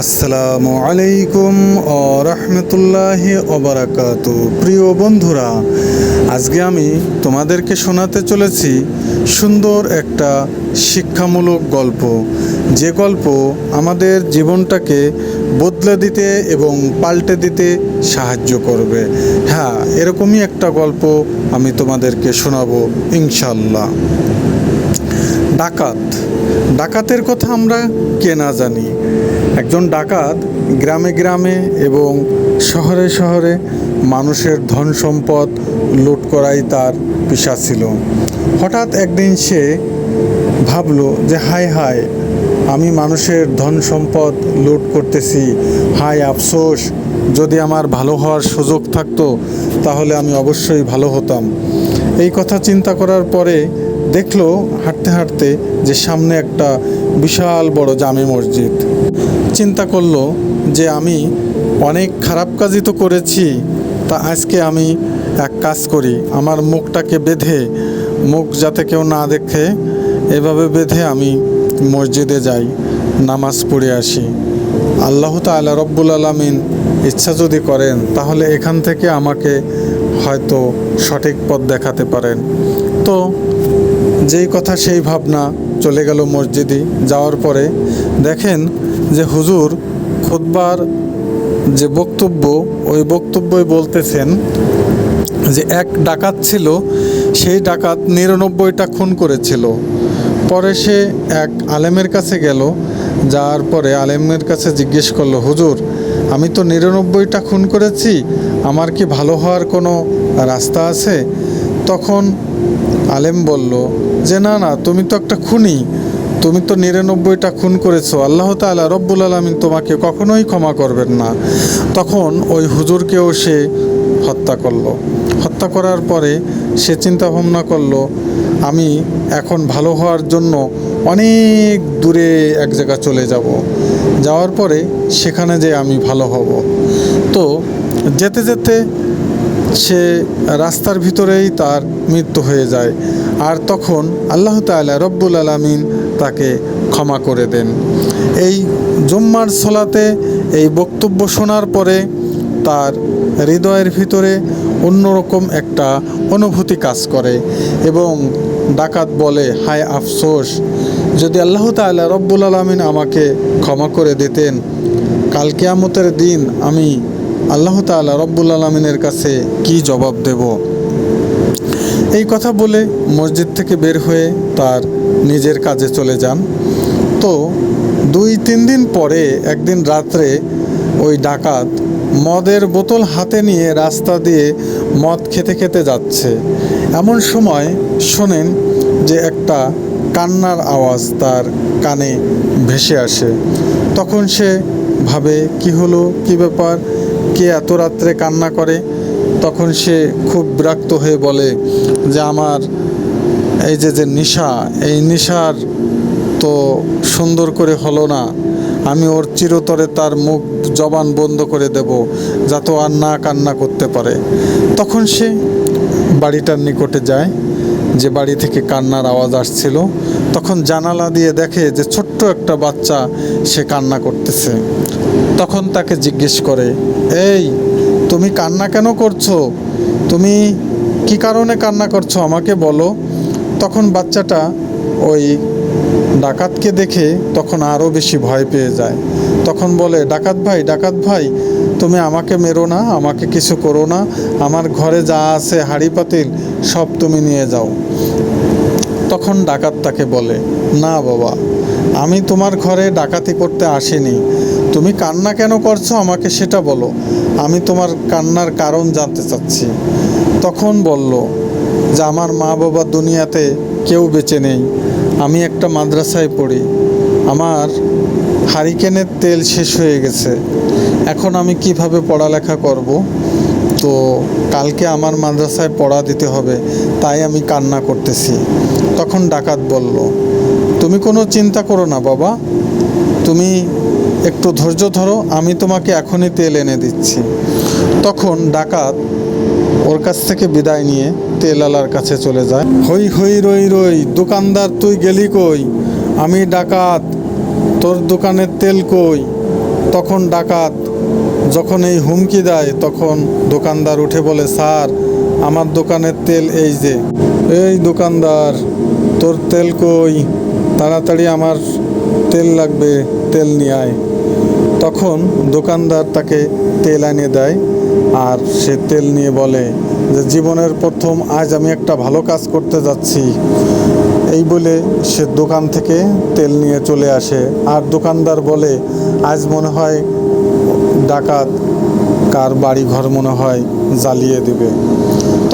আসসালামু আলাইকুম ও রহমতুল্লাহি ওবরাকাতু প্রিয় বন্ধুরা, আজকে আমি তোমাদেরকে শোনাতে চলেছি সুন্দর একটা শিক্ষামূলক গল্প। যে গল্প আমাদের জীবনটাকে বদলে দিতে এবং পাল্টে দিতে সাহায্য করবে। হ্যাঁ এরকমই একটা গল্প আমি তোমাদেরকে শোনাবো ইনশাল্লাহ ডাকাত। ডাকাতের কথা আমরা কে না জানি। একজন ডাকাত গ্রামে গ্রামে এবং শহরে শহরে মানুষের ধন সম্পদ লুট করাই তার পেশা ছিল। হঠাৎ একদিন সে ভাবলো যে, হায় হায়, আমি মানুষের ধন সম্পদ লুট করতেছি। হায় আফসোস, যদি আমার ভালো হওয়ার সুযোগ থাকতো, তাহলে আমি অবশ্যই ভালো হতাম। এই কথা চিন্তা করার পরে দেখল হাঁটতে হাঁটতে যে সামনে একটা বিশাল বড় জামে মসজিদ। চিন্তা করল যে আমি অনেক খারাপ কাজই তো করেছি, তা আজকে আমি এক কাজ করি। আমার মুখটাকে বেঁধে, মুখ যাতে কেউ না দেখে, এভাবে বেঁধে আমি মসজিদে যাই, নামাজ পড়ে আসি। আল্লাহ তাআলা রব্বুল আলমিন ইচ্ছা যদি করেন, তাহলে এখান থেকে আমাকে হয়তো সঠিক পথ দেখাতে পারেন। তো যেই কথা, সেই ভাবনা চলে গেল মসজিদে যাওয়ার পরে দেখেন যে হুজুর খুতবার যে বক্তব্য, ওই বক্তব্যই বলতেছেন যে এক ডাকাত ছিল, সেই ডাকাত নিরানব্বইটা খুন করেছিল। পরে সে এক আলেমের কাছে গেল, যাওয়ার পরে আলেমের কাছে জিজ্ঞেস করল, হুজুর, আমি তো নিরানব্বইটা খুন করেছি, আমার কি ভালো হওয়ার কোনো রাস্তা আছে? তখন আলেম বলল, যে না না, তুমি তো একটা খুনি। তুমি তো নিরানব্বইটা খুন করেছ। আল্লাহ তাআলা রব্বুল আলমিন তোমাকে কখনোই ক্ষমা করবেন না। তখন ওই হুজুরকেও সে হত্যা করল। হত্যা করার পরে সে চিন্তা ভাবনা করল, আমি এখন ভালো হওয়ার জন্য অনেক দূরে এক জায়গা চলে যাব। যাওয়ার পরে সেখানে যে আমি ভালো হব। তো যেতে যেতে সে রাস্তার ভিতরেই তার মৃত্যু হয়ে যায়। আর তখন আল্লাহ তাআলা রব্বুল আলামিন তাকে ক্ষমা করে দেন। এই জুম্মার সলাতে এই বক্তব্য শোনার পরে তার হৃদয়ের ভিতরে অন্যরকম একটা অনুভূতি কাজ করে এবং ডাকাত বলে, হায় আফসোস, যদি আল্লাহ তাআলা রব্বুল আলামিন আমাকে ক্ষমা করে দিতেন, কাল কেয়ামতের দিন আমি আল্লাহ তাআলা রব্বুল আলমিনের কাছে কি জবাব দেব? এই কথা বলে মসজিদ থেকে বের হয়ে তার নিজের কাজে চলে যান। তো দুই তিন দিন পরে একদিন রাত্রে ওই ডাকাত মদের বোতল হাতে নিয়ে রাস্তা দিয়ে মদ খেতে খেতে যাচ্ছে। এমন সময় শোনেন যে একটা কান্নার আওয়াজ তার কানে ভেসে আসে। তখন সে ভাবে, কি হলো? কি ব্যাপার? কে এত রাত্রে কান্না করে, তখন সে খুব বিরক্ত হয়ে বলে যে আমার এই যে যে নিশা, এই নিশার তো সুন্দর করে হলো না। আমি ওর চিরতরে তার মুখ জবান বন্ধ করে দেব, যাতে আর না কান্না করতে পারে। তখন সে বাড়িটার নিকটে যায়। যে বাড়ি থেকে কান্নার আওয়াজ আসছিল, তখন জানালা দিয়ে দেখে যে ছোট্ট একটা বাচ্চা সে কান্না করতেছে। তখন তাকে জিজ্ঞেস করে, এই, তুমি কান্না কেন করছ? তুমি কি কারণে কান্না করছ? আমাকে বলো। তখন বাচ্চাটা ওই ডাকাতকে দেখে তখন আরও বেশি ভয় পেয়ে যায়। তখন বলে, ডাকাত ভাই ডাকাত ভাই তুমি আমাকে মেরো না, আমাকে কিছু করো না। আমার ঘরে যা আছে হাড়ি পাতিল, সব তুমি নিয়ে যাও। তখন ডাকাত তাকে বলে, না বাবা, আমি তোমার ঘরে ডাকাতি করতে আসিনি। তুমি কান্না কেন করছ আমাকে সেটা বলো। আমি তোমার কান্নার কারণ জানতে চাচ্ছি। তখন বলল, যে আমার মা বাবা দুনিয়াতে কেউ বেঁচে নেই। আমি একটা মাদ্রাসায় পড়ি। আমার হারিকেনের তেল শেষ হয়ে গেছে। এখন আমি কীভাবে পড়ালেখা করব? তো কালকে আমার মাদ্রাসায় পড়া দিতে হবে, তাই আমি কান্না করতেছি। তখন ডাকাত বলল, তুমি কোনো চিন্তা করো না বাবা। তুমি একটু ধৈর্য ধরো, আমি তোমাকে এখনই তেল এনে দিচ্ছি। তখন ডাকাত ওর কাছ থেকে বিদায় নিয়ে তেলালার কাছে চলে যায়। হই হই, রই রই, দোকানদার তুই গেলি কই? আমি ডাকাত তোর দোকানের তেল কই? তখন ডাকাত, যখন এই হুমকি দেয়, তখন দোকানদার উঠে বলে, স্যার, আমার দোকানের তেল এই যে। এই দোকানদার, তোর তেল কই? তাড়াতাড়ি আমার তেল লাগবে, তেল নিয়ে আয়। তখন দোকানদার তাকে তেল এনে দেয়, আর সে তেল নিয়ে বলে যে, জীবনের প্রথম, আজ আমি একটা ভালো কাজ করতে যাচ্ছি। এই বলে সে দোকান থেকে তেল নিয়ে চলে আসে। আর দোকানদার বলে, আজ মনে হয় ডাকাত, কার বাড়ি ঘর মনে হয় জ্বালিয়ে দেবে।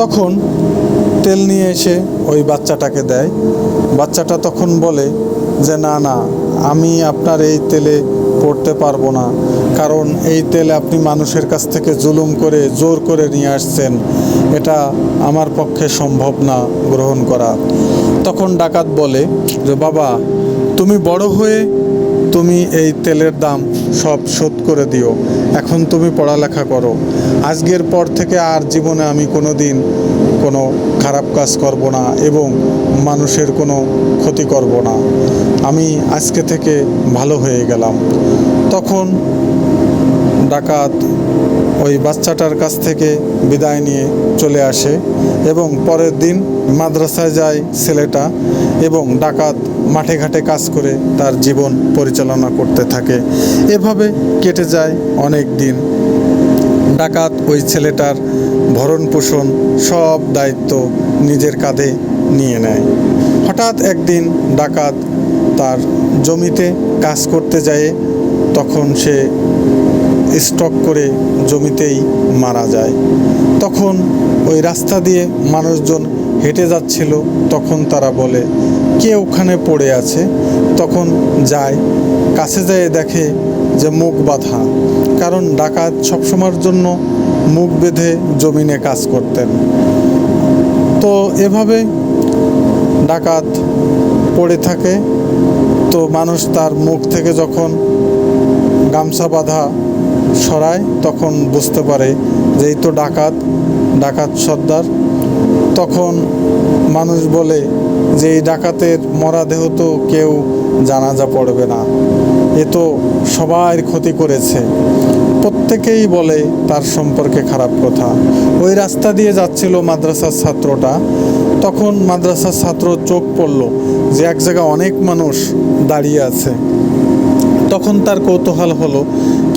তখন তেল নিয়ে এসে ওই বাচ্চাটাকে দেয়। বাচ্চাটা তখন বলে যে, না না, আমি আপনার এই তেলে পড়তে পারব না। কারণ এই তেল আপনি মানুষের কাছ থেকে জুলুম করে, জোর করে নিয়ে আসছেন, এটা আমার পক্ষে সম্ভব না গ্রহণ করা। তখন ডাকাত বলে, যে বাবা, তুমি বড় হয়ে তুমি এই তেলের দাম সব শোধ করে দিও। এখন তুমি পড়ালেখা করো। আজকের পর থেকে আর জীবনে আমি কোনো দিন কোনো খারাপ কাজ করব না এবং মানুষের কোনো ক্ষতি করব না। আমি আজকে থেকে ভালো হয়ে গেলাম। তখন ডাকাত ওই বাচ্চাটার কাছ থেকে বিদায় নিয়ে চলে আসে এবং পরের দিন মাদ্রাসায় যায় ছেলেটা এবং ডাকাত মাঠে ঘাটে কাজ করে তার জীবন পরিচালনা করতে থাকে। এভাবে কেটে যায় অনেক দিন। ডাকাত, ওই ছেলেটার ভরণ পোষণ সব দায়িত্ব নিজের কাঁধে নিয়ে নেয়। হঠাৎ একদিন ডাকাত তার জমিতে কাজ করতে যায় তখন সে স্টক করে জমিতেই মারা যায়। তখন ওই রাস্তা দিয়ে মানুষজন হেঁটে যাচ্ছিল। তখন তারা বলে, কে ওখানে পড়ে আছে? তখন যায়, কাছে যেয়ে দেখে যে মুখ বাঁধা। কারণ ডাকাত সবসময়ের জন্য মুখ বেঁধে জমিনে কাজ করতেন। তো এভাবে ডাকাত পড়ে থাকে। তো মানুষ তার মুখ থেকে যখন গামছা বাঁধা সরায়, তখন বুঝতে পারে যে এই তো ডাকাত ডাকাত সর্দার। তখন মানুষ বলে যে এই ডাকাতের মরাদেহ তো কেউ জানাজা পড়বে না। এ তো সবার ক্ষতি করেছে। প্রত্যেকেই বলে তার সম্পর্কে খারাপ কথা। ওই রাস্তা দিয়ে যাচ্ছিল মাদ্রাসার ছাত্রটা। তখন মাদ্রাসার ছাত্র চোখ পড়ল যে এক জায়গায় অনেক মানুষ দাঁড়িয়ে আছে। তখন তার কৌতূহল হলো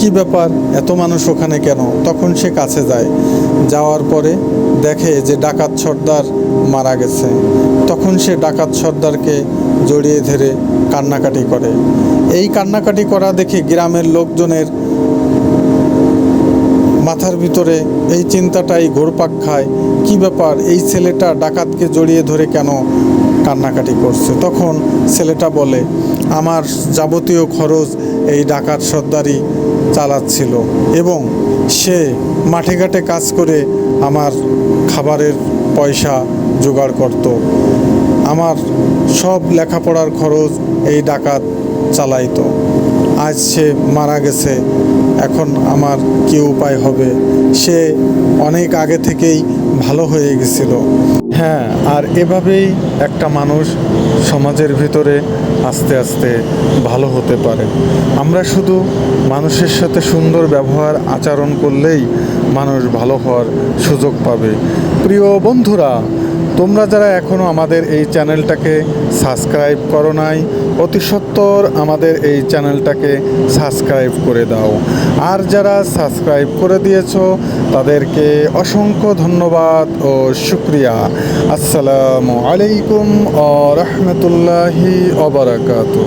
কি ব্যাপার? এত মানুষ ওখানে কেন? তখন সে কাছে যায়। যাওয়ার পরে দেখে যে ডাকাত সর্দার মারা গেছে। তখন সে ডাকাত সর্দারকে জড়িয়ে ধরে কান্নাকাটি করে। এই কান্নাকাটি করা দেখে গ্রামের লোকজনের মাথার ভিতরে এই চিন্তাটাই ঘোরপাক খায়। কি ব্যাপার? এই ছেলেটা ডাকাতকে জড়িয়ে ধরে কেন কান্নাকাটি করছে? তখন ছেলেটা বলে, আমার যাবতীয় খরচ এই ডাকাত সর্দারই চালাচ্ছিল এবং সে মাঠে ঘাটে কাজ করে আমার খাবারের পয়সা জোগাড় করত। আমার সব লেখাপড়ার খরচ এই ডাকাত চালাইতো। আজ সে মারা গেছে, এখন আমার কি উপায় হবে? সে অনেক আগে থেকেই ভালো হয়ে গেছিল। হ্যাঁ আর এভাবেই একটা মানুষ সমাজের ভিতরে আস্তে আস্তে ভালো হতে পারে। আমরা শুধু মানুষের সাথে সুন্দর ব্যবহার আচরণ করলেই মানুষ ভালো হওয়ার সুযোগ পাবে। প্রিয় বন্ধুরা তোমরা যারা এখনও আমাদের এই চ্যানেলটাকে সাবস্ক্রাইব করো নাই, অতি সত্বর আমাদের এই চ্যানেলটাকে সাবস্ক্রাইব করে দাও। আর যারা সাবস্ক্রাইব করে দিয়েছ, তাদেরকে অসংখ্য ধন্যবাদ ও শুক্রিয়া। আসসালামু আলাইকুম ও রহমতুল্লাহি অবরাকাতু